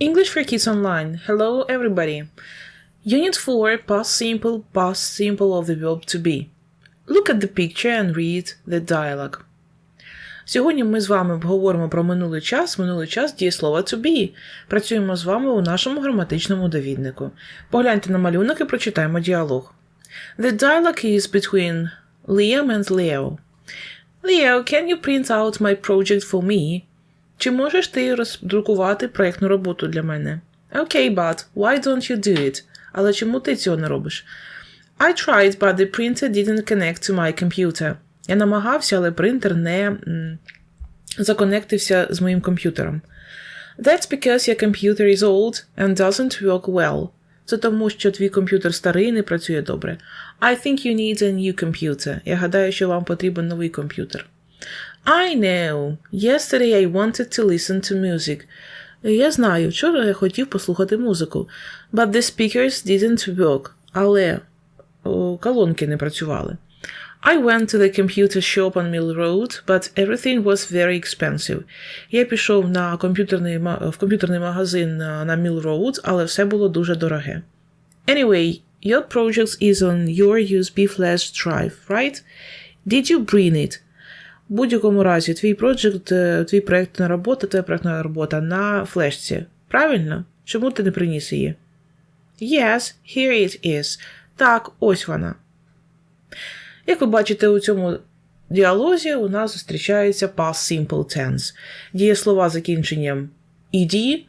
English for Kids Online. Hello, everybody. Unit 4, past simple, past simple of the verb to be. Look at the picture and read the dialogue. Сьогодні ми з вами обговоримо про минулий час, минулий час дієслова to be. Працюємо з вами у нашому граматичному довіднику. Погляньте на малюнок і прочитаємо діалог. The dialogue is between Liam and Leo. Leo, can you print out my project for me? Чи можеш ти роздрукувати проєктну роботу для мене? Okay, but why don't you do it? Але чому ти цього не робиш? I tried, but the printer didn't connect to my computer. Я намагався, але принтер не законектився з моїм комп'ютером. That's because your computer is old and doesn't work well. Це тому, що твій комп'ютер старий і не працює добре. I think you need a new computer. Я гадаю, що вам потрібен новий комп'ютер. I know. Yesterday I wanted to listen to music. Я знаю, вчора я хотів послухати музику. But the speakers didn't work. Але о, колонки не працювали. I went to the computer shop on Mill Road, but everything was very expensive. Я пішов на комп'ютерний, ма- в комп'ютерний магазин на, на Mill Road, але все було дуже дороге. Anyway, your project is on your USB flash drive, right? Did you bring it? В будь-якому разі, твій проект, твій проєктна робота, твоя проєктна робота на флешці. Правильно? Чому ти не приніс її? Yes, here it is. Так, ось вона. Як ви бачите, у цьому діалозі у нас зустрічається past simple tense. Дієслова закінченням ed,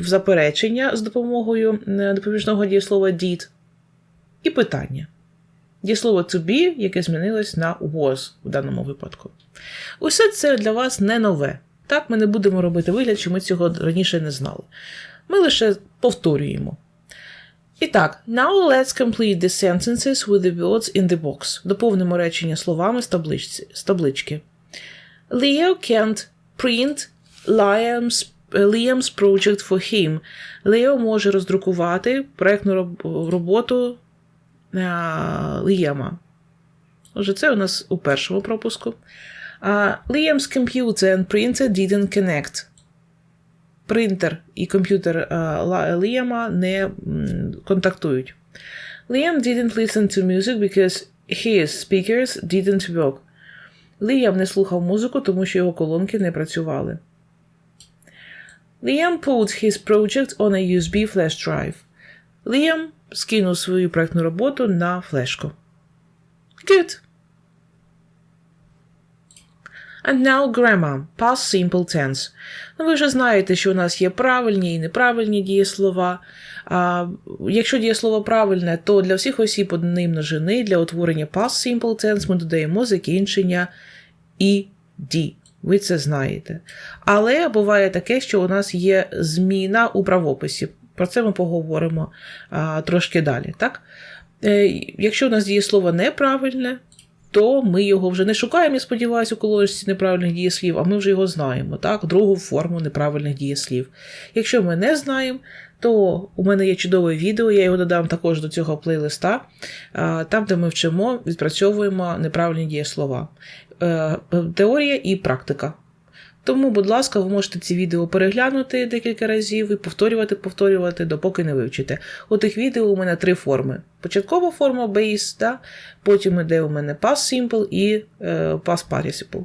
заперечення з допомогою е, допоміжного дієслова did, і питання. Дієслово to be, яке змінилось на was в даному випадку. Усе це для вас не нове. Так, ми не будемо робити вигляд, що ми цього раніше не знали. Ми лише повторюємо. І так, now let's complete the sentences with the words in the box. Доповнимо речення словами з, табличці, з таблички. Leo can't print Liam's, Liam's project for him. Лео може роздрукувати проєктну роботу а, Отже, це у нас у першому пропуску. Liam's computer and printer didn't connect. Принтер і комп'ютер а, Ла- Ліама не контактують. Liam didn't listen to music because his speakers didn't work. Ліам не слухав музику, тому що його колонки не працювали. Liam put his project on a USB flash drive. Ліам скинув свою проєктну роботу на флешку. Good. And now grammar, past simple tense. Ну, ви вже знаєте, що у нас є правильні і неправильні дієслова. А, якщо дієслово правильне, то для всіх осіб однини множини для утворення past simple tense ми додаємо закінчення «ed». Ви це знаєте. Але буває таке, що у нас є зміна у правописі. Про це ми поговоримо а, трошки далі. Так? Е, якщо у нас дієслово неправильне, то ми його вже не шукаємо, я сподіваюся, у колоночці неправильних дієслів, а ми вже його знаємо, так? другу форму неправильних дієслів. Якщо ми не знаємо, то у мене є чудове відео, я його додам також до цього плейлиста, там, де ми вчимо, відпрацьовуємо неправильні дієслова. Е, Теорія і практика. Тому, будь ласка, ви можете ці відео переглянути декілька разів і повторювати, повторювати, допоки не вивчите. У тих відео у мене три форми: початкова форма base, да? потім іде у мене past simple і е, past participle.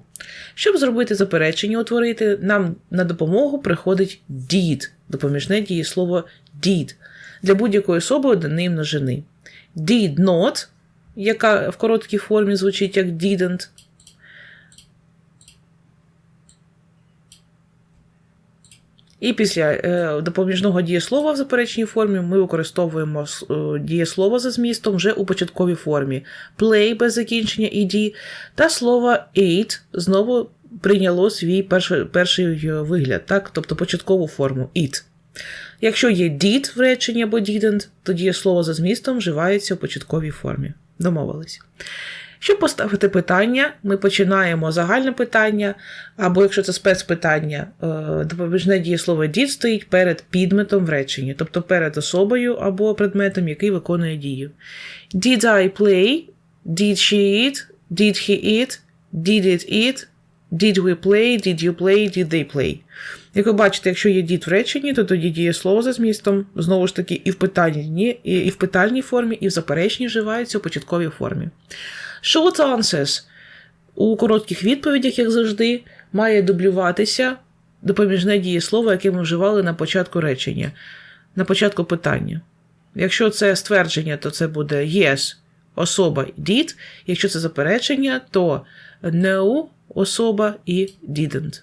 Щоб зробити заперечення, утворити, нам на допомогу приходить did, допоміжне дієслово did для будь-якої особи однини множини. Did not, яка в короткій формі звучить як didn't. І після е, допоміжного дієслова в заперечній формі ми використовуємо е, дієслово за змістом вже у початковій формі. Play без закінчення ed та слово ate знову прийняло свій перший, перший вигляд, так? тобто початкову форму eat. Якщо є did в реченні або didn't, то дієслово за змістом вживається у початковій формі. Домовились. Щоб поставити питання, ми починаємо загальне питання, або якщо це спецпитання, е, допоміжне дієслово дід стоїть перед підметом в реченні, тобто перед особою або предметом, який виконує дію. Did I play? Did she eat? Did he eat? Did it eat? Did we play, did you play, did they play. Як ви бачите, якщо є did в реченні, то тоді діє слово за змістом, знову ж таки, і в питальній, і і в питальній формі, і в заперечній вживається у початковій формі. Short answers у коротких відповідях, як завжди, має дублюватися допоміжне дієслово, яке ми вживали на початку речення, на початку питання. Якщо це ствердження, то це буде yes, особа did. Якщо це заперечення, то no, особа і didn't.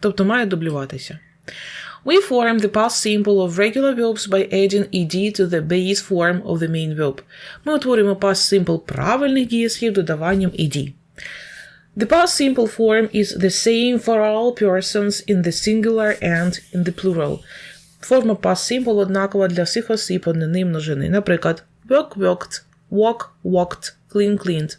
Тобто має дублюватися. We form the past simple of regular verbs by adding ed to the base form of the main verb. Ми утворюємо past simple правильних дієслів додаванням ed. The past simple form is the same for all persons in the singular and in the plural. Форма past simple однакова для всіх осіб однини множини. Наприклад, work worked, walk walked, clean cleaned.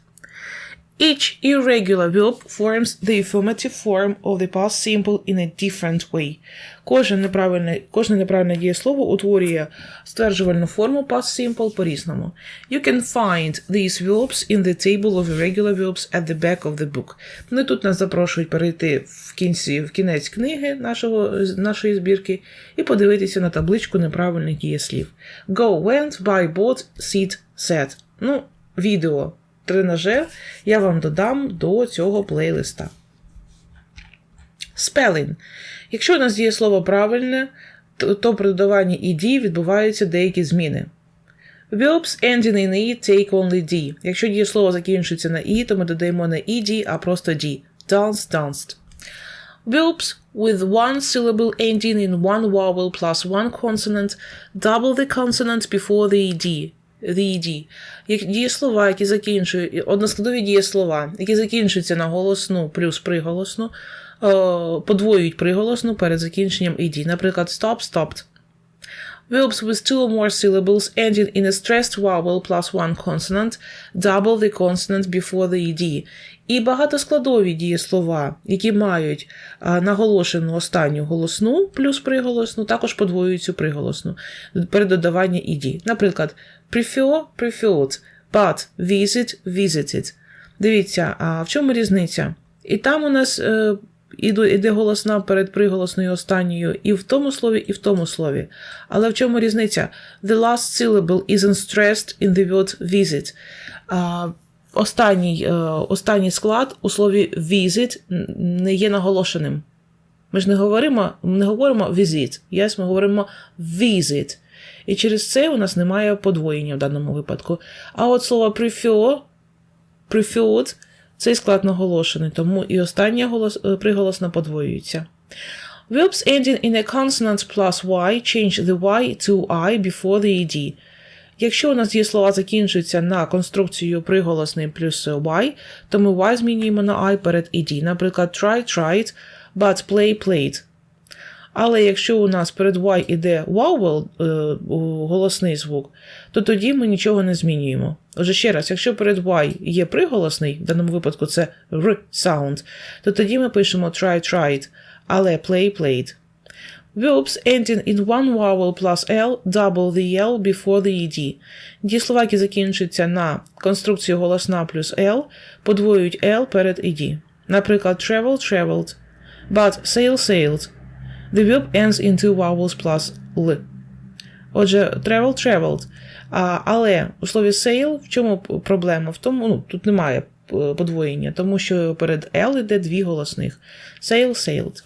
Each irregular verb forms the affirmative form of the past simple in a different way. Кожне неправильне, кожне неправильне дієслово утворює стверджувальну форму past simple по-різному. You can find these verbs in the table of irregular verbs at the back of the book. Вони тут нас запрошують перейти в кінці, в кінець книги нашого, нашої збірки і подивитися на табличку неправильних дієслів. Go, went, buy, bought, sit, sat. Ну, відео тренажер я вам додам до цього плейлиста. Spelling. Якщо у нас діє слово правильне, то, при додаванні ed відбуваються деякі зміни. Verbs ending in e take only d. Якщо дієслово закінчується на e, то ми додаємо не ed, а просто d. Danced, danced. Verbs with one syllable ending in one vowel plus one consonant double the consonant before the ed. The ed. Дієслова, які закінчують, односкладові дієслова, які закінчуються на голосну плюс приголосну, подвоюють приголосну перед закінченням ed. Наприклад, stop, stopped. Verbs with two or more syllables ending in a stressed vowel plus one consonant double the consonant before the ed. І багатоскладові дієслова, які мають а, наголошену останню голосну плюс приголосну, також подвоюють цю приголосну перед додаванням ed. Наприклад, prefer, preferred, but visit, visited. Дивіться, а в чому різниця? І там у нас е, іде голосна перед приголосною останньою і в тому слові, і в тому слові. Але в чому різниця? The last syllable isn't stressed in the word visit. А, останній, е, останній склад у слові visit не є наголошеним. Ми ж не говоримо не говоримо visit, yes, ми говоримо visit. І через це у нас немає подвоєння в даному випадку. А от слово prefer, preferred – цей склад наголошений, тому і остання голос, приголосна подвоюється. Verbs ending in a consonant plus y change the y to i before the ed. Якщо у нас є слова закінчуються на конструкцію приголосний плюс y, то ми y змінюємо на і перед ed. Наприклад, try, tried, but play, played. Але якщо у нас перед y іде vowel, голосний звук, то тоді ми нічого не змінюємо. Отже, ще раз, якщо перед y є приголосний, в даному випадку це r sound, то тоді ми пишемо try, tried, але play, played. Verbs ending in one vowel plus L double the L before the ED. Дієслова, які закінчуються на конструкцію голосна плюс L, подвоюють L перед ED. Наприклад, travel, traveled, but sail, sailed. The verb ends in two vowels plus L. Отже, travel, traveled. А, Але у слові sail в чому проблема? В тому, ну, тут немає подвоєння, тому що перед L йде дві голосних. Sail, sailed.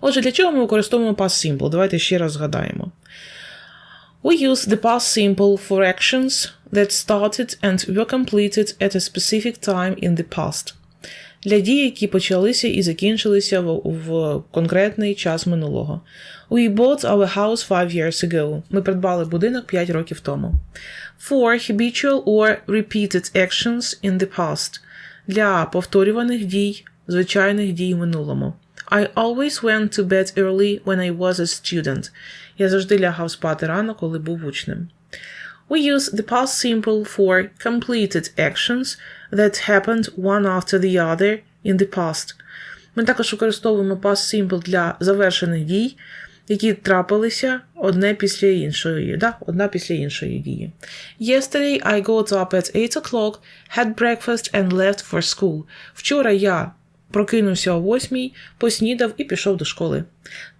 Отже, для чого ми використовуємо past simple? Давайте ще раз згадаємо. We use the past simple for actions that started and were completed at a specific time in the past. Для дій, які почалися і закінчилися в, в конкретний час минулого. We bought our house five years ago. Ми придбали будинок 5 років тому. For habitual or repeated actions in the past. Для повторюваних дій, звичайних дій в минулому. I always went to bed early when I was a student. Я завжди лягав спати рано, коли був учнем. We use the past simple for completed actions that happened one after the other in the past. Ми також використовуємо past simple для завершених дій, які трапилися одне після іншої, да? одна після іншої дії. Yesterday I got up at 8 o'clock, had breakfast and left for school. Вчора я прокинувся о 8, поснідав і пішов до школи.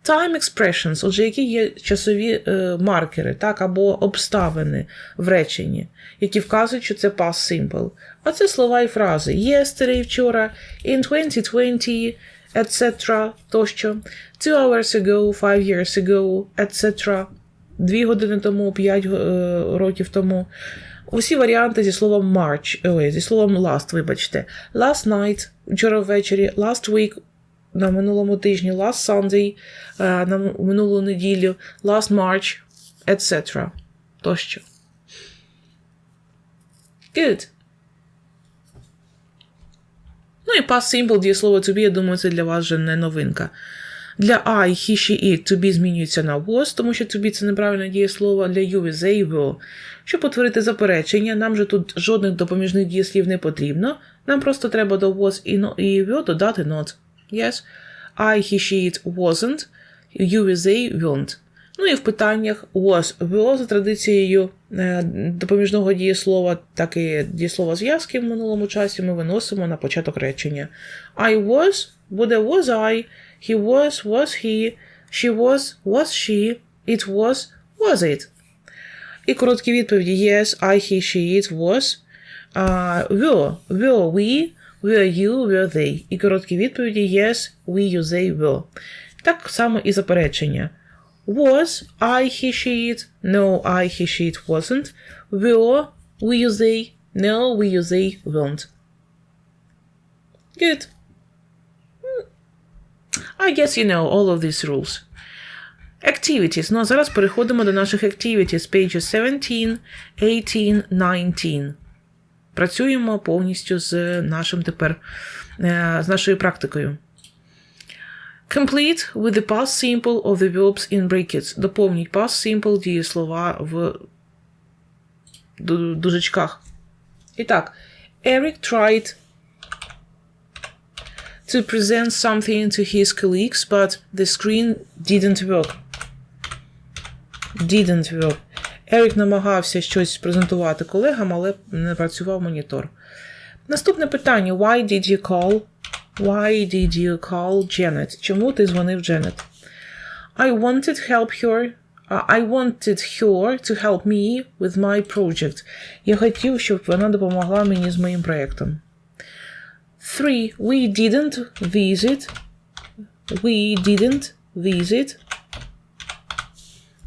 Time expressions, отже, які є часові е, маркери, так, або обставини в реченні, які вказують, що це past simple. А це слова і фрази. Yesterday, вчора, in 2020, etc. тощо. Two hours ago, five years ago, etc. Дві години тому, п'ять е, років тому. Усі варіанти зі словом March, ой, зі словом last, вибачте. Last night, вчора ввечері, last week, на минулому тижні, last Sunday, е, на минулу неділю, last March, etc. Тощо. Good. Ну і past simple дієслово to be, я думаю, це для вас вже не новинка. Для I, he, she, it, to змінюється на was, тому що to це неправильне дієслово. Для you, they, will. Щоб утворити заперечення, нам же тут жодних допоміжних дієслів не потрібно. Нам просто треба до was і, no, додати not. Yes. I, he, she, it wasn't. You, they, weren't. Ну і в питаннях was, will за традицією е, допоміжного дієслова, так і дієслова зв'язки в минулому часі ми виносимо на початок речення. I was буде was I, he was, was he, she was, was she, it was, was it. І короткі відповіді yes, I, he, she, it was. Uh, were, were we, were you, were they. І короткі відповіді yes, we, you, they, were. Так само і заперечення. Was I, he, she, it? No, I, he, she, it wasn't. Were we, you, they? No, we, you, they weren't. Good. Hmm. I guess you know all of these rules. Activities. Ну, а зараз переходимо до наших activities. Pages 17, 18, 19. Працюємо повністю з нашим тепер, е, з нашою практикою. Complete with the past simple of the verbs in brackets. Доповніть past simple дієслова в ду- дужечках. І так, Eric tried to present something to his colleagues, but the screen didn't work. Didn't work. Ерік намагався щось презентувати колегам, але не працював монітор. Наступне питання: Why did you call? Why did you call Janet? Чому ти дзвонив Дженет? I wanted help her. uh, I wanted her to help me with my project. Я хотів, щоб вона допомогла мені з моїм проєктом. 3. We didn't visit. We didn't visit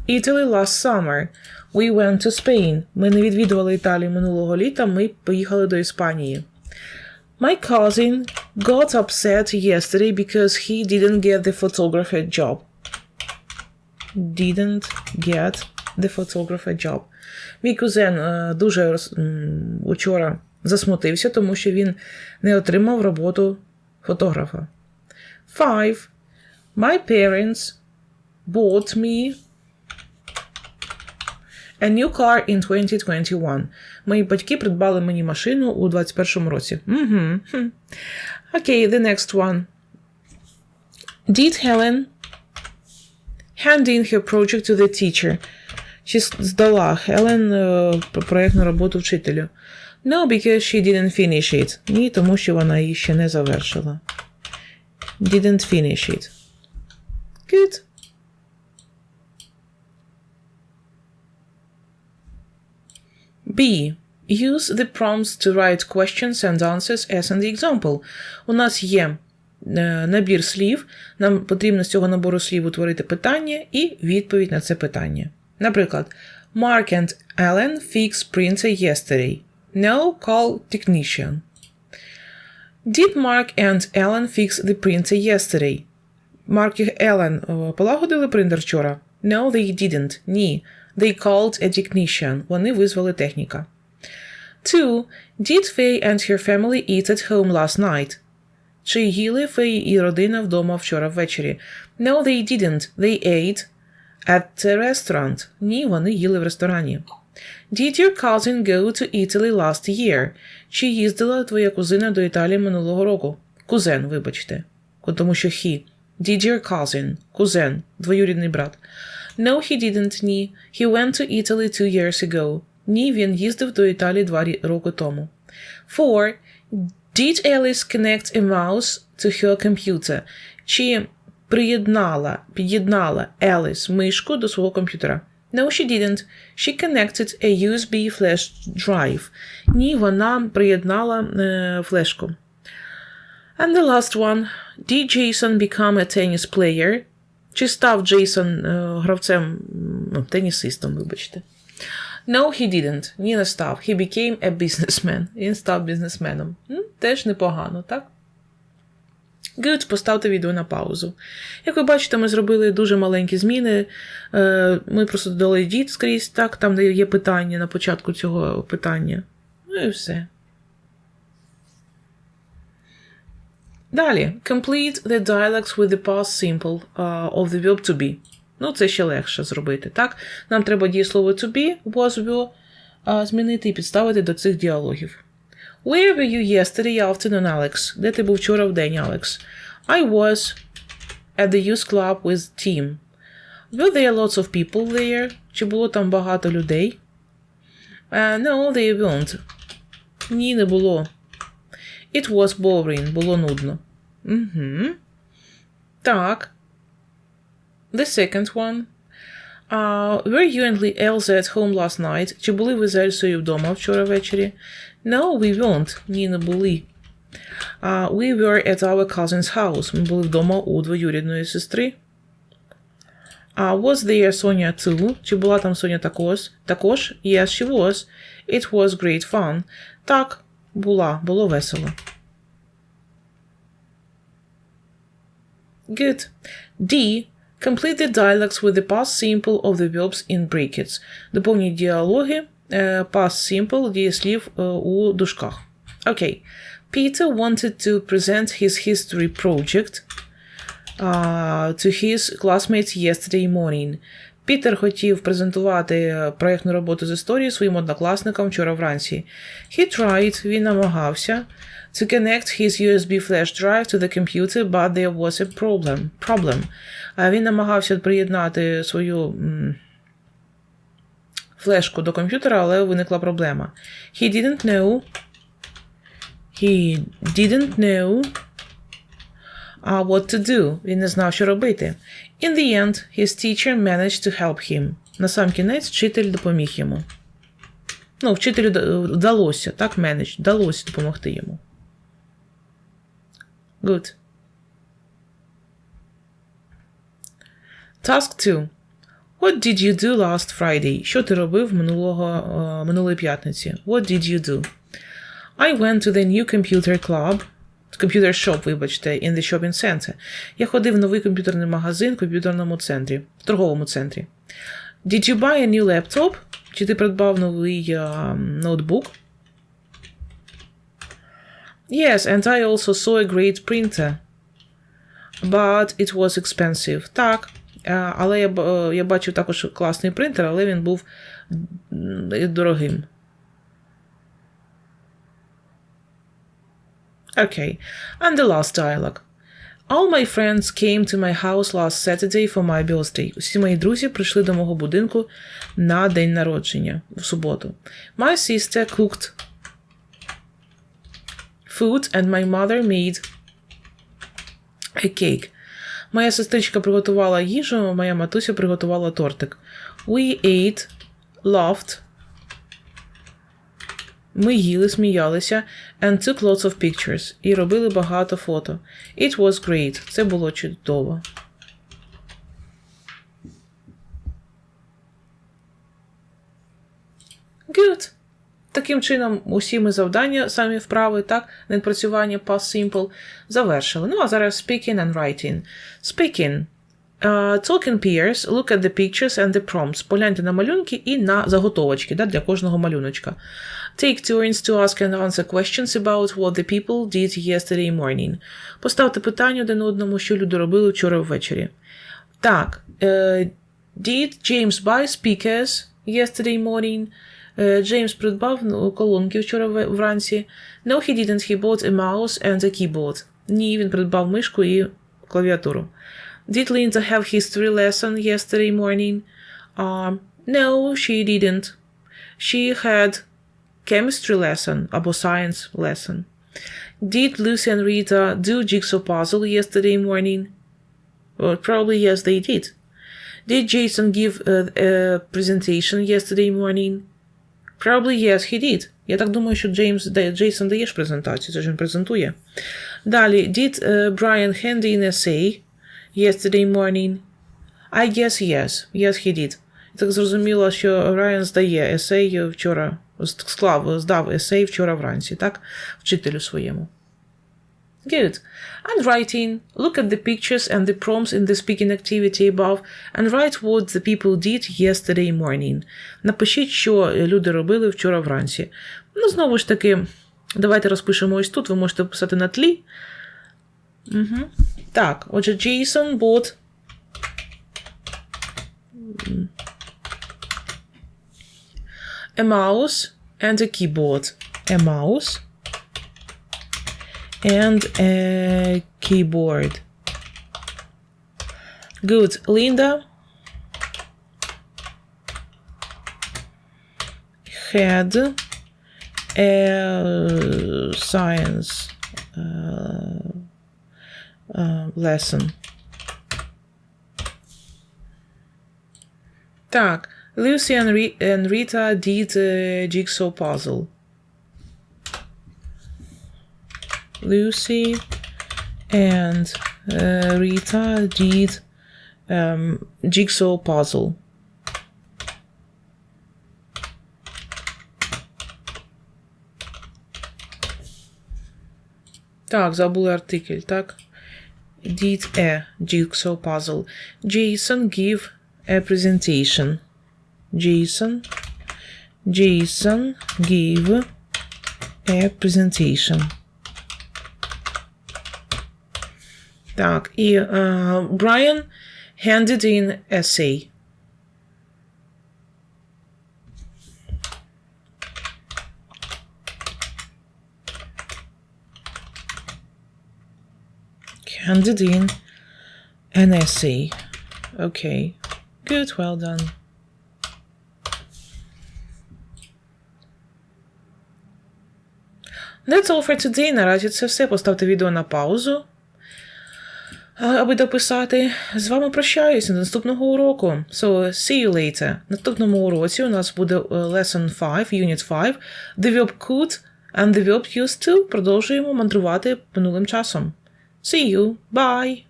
Italy last summer. We went to Spain. Ми не відвідували Італію минулого літа, ми поїхали до Іспанії. My cousin got upset yesterday because he didn't get the photographer job. Didn't get the photographer job. Мій кузен е, дуже роз- м, учора засмутився, тому що він не отримав роботу фотографа. Five. My parents bought me a new car in 2021. Мої батьки придбали мені машину у 2021 році. Угу. Окей, the next one. Did Helen hand in her project to the teacher? Чи здала Хелен е, проєктну роботу вчителю? No, because she didn't finish it. Ні, тому що вона її ще не завершила. Didn't finish it. Good. B. Use the prompts to write questions and answers as in the example. У нас є е, набір слів. Нам потрібно з цього набору слів утворити питання і відповідь на це питання. Наприклад, Mark and Ellen fixed printer yesterday. No, call technician. Did Mark and Ellen fix the printer yesterday? Марк і Елен е, полагодили принтер вчора? No, they didn't. Ні. They called a technician. Вони визвали техніка. 2. Did Faye and her family eat at home last night? Чи їли Фей і родина вдома вчора ввечері? No, they didn't. They ate at a restaurant. Ні, вони їли в ресторані. Did your cousin go to Italy last year? Чи їздила твоя кузина до Італії минулого року? Кузен, вибачте. Тому що he. Did your cousin, кузен, двоюрідний брат. No, he didn't, ні. He went to Italy two years ago. Ні, він їздив до Італії два роки тому. Four. Did Alice connect a mouse to her computer? Чи приєднала, під'єднала Alice мишку до свого комп'ютера? No, she didn't. She connected a USB flash drive. Ні, вона приєднала е, флешку. And the last one. Did Jason become a tennis player? Чи став Джейсон е, гравцем, ну, тенісистом, вибачте. No, he didn't. Ні, не став. He became a businessman. Він став бізнесменом. М, Теж непогано, так? Good, поставте відео на паузу. Як ви бачите, ми зробили дуже маленькі зміни. Е, Ми просто додали дід скрізь, так, там, де є питання на початку цього питання. Ну і все. Далі. Complete the dialogues with the past simple uh, of the verb to be. Ну, це ще легше зробити, так? Нам треба дієслово to be, was will, uh, змінити і підставити до цих діалогів. Where were you yesterday afternoon, Alex? Де ти був вчора в день, Алекс? I was at the youth club with Tim. Were there lots of people there? Чи було там багато людей? Uh, no, they weren't. Ні, не було. It was boring. Було нудно. Угу. Так. The second one. Uh, were you and Elsa at home last night? Чи були ви з Ельсою вдома вчора ввечері? No, we weren't. Ні, не були. Uh, we were at our cousin's house. Ми були вдома у двоюрідної сестри. Uh, was there Sonia too? Чи була там Соня також? Також? Yes, she was. It was great fun. Так, була, було весело. Good. D. Complete the dialogues with the past simple of the verbs in brackets. Доповніть діалоги е, past simple дієслів е, у дужках. Окей. Peter wanted to present his history project uh, to his classmates yesterday morning. Пітер хотів презентувати проєктну роботу з історії своїм однокласникам вчора вранці. He tried, він намагався to connect his USB flash drive to the computer, but there was a problem. problem. Він намагався приєднати свою флешку до комп'ютера, але виникла проблема. He didn't know. He didn't know what to do. Він не знав, що робити. In the end, his teacher managed to help him. На сам кінець вчитель допоміг йому. Ну, вчителю вдалося, так, manage, вдалося допомогти йому. Good. Task 2. What did you do last Friday? Що ти робив минулого, е, минулої п'ятниці? What did you do? I went to the new computer club. Computer shop, вибачте, in the shopping center. Я ходив в новий комп'ютерний магазин в комп'ютерному центрі, в торговому центрі. Did you buy a new laptop? Чи ти придбав новий е, ноутбук? Yes, and I also saw a great printer. But it was expensive. Так. е, Але я, е, я бачив також класний принтер, але він був дорогим. Okay, and the last dialogue. All my friends came to my house last Saturday for my birthday. Усі мої друзі прийшли до мого будинку на день народження в суботу. My sister cooked food and my mother made a cake. Моя сестричка приготувала їжу, моя матуся приготувала тортик. We ate, laughed, ми їли, сміялися and took lots of pictures і робили багато фото. It was great. Це було чудово. Good. Таким чином, усі ми завдання, самі вправи, так, відпрацювання past simple завершили. Ну, а зараз speaking and writing. Speaking. Uh, talk in pairs, look at the pictures and the prompts. Погляньте на малюнки і на заготовочки да, для кожного малюночка. Take turns to ask and answer questions about what the people did yesterday morning. Поставте питання один одному, що люди робили вчора ввечері. Так. Uh, did James buy speakers yesterday morning? Е, Джеймс придбав ну, колонки вчора в- вранці. No, he didn't. He bought a mouse and a keyboard. Ні, він придбав мишку і клавіатуру. Did Linda have history lesson yesterday morning? Um, no, she didn't. She had chemistry lesson або science lesson. Did Lucy and Rita do jigsaw puzzle yesterday morning? Well, probably yes, they did. Did Jason give a, a presentation yesterday morning? Probably yes, he did. Я так думаю, що Джеймс, де, Джейсон дає ж презентацію, це ж він презентує. Далі, did uh, Brian hand in essay yesterday morning? I guess yes. Yes, he did. Я так зрозуміло, що Райан здає есей вчора, склав, здав есей вчора вранці, так? Вчителю своєму. Good. And writing, look at the pictures and the prompts in the speaking activity above and write what the people did yesterday morning. Напишіть, що люди робили вчора вранці. Ну, знову ж таки, давайте розпишемо ось тут, ви можете писати на тлі. Угу. Так, отже, Jason bought a mouse and a keyboard. A mouse and a keyboard. Good. Linda had a science uh, uh, lesson. Так, Lucy and, Ri- and Rita did a jigsaw puzzle. Lucy and uh, Rita did um, jigsaw puzzle. Так, забули артикль, так? Did a jigsaw puzzle. Jason give a presentation. Jason. Jason give a presentation. Так, і е, Brian handed in essay. Handed in an essay. Okay. Good, well done. That's all for today. Наразі це все. Поставте відео на паузу. Аби дописати, з вами прощаюся до наступного уроку. So, see you later. На наступному уроці у нас буде е, Lesson 5, Unit 5, The verb could and the verb used to. Продовжуємо мандрувати минулим часом. See you. Bye!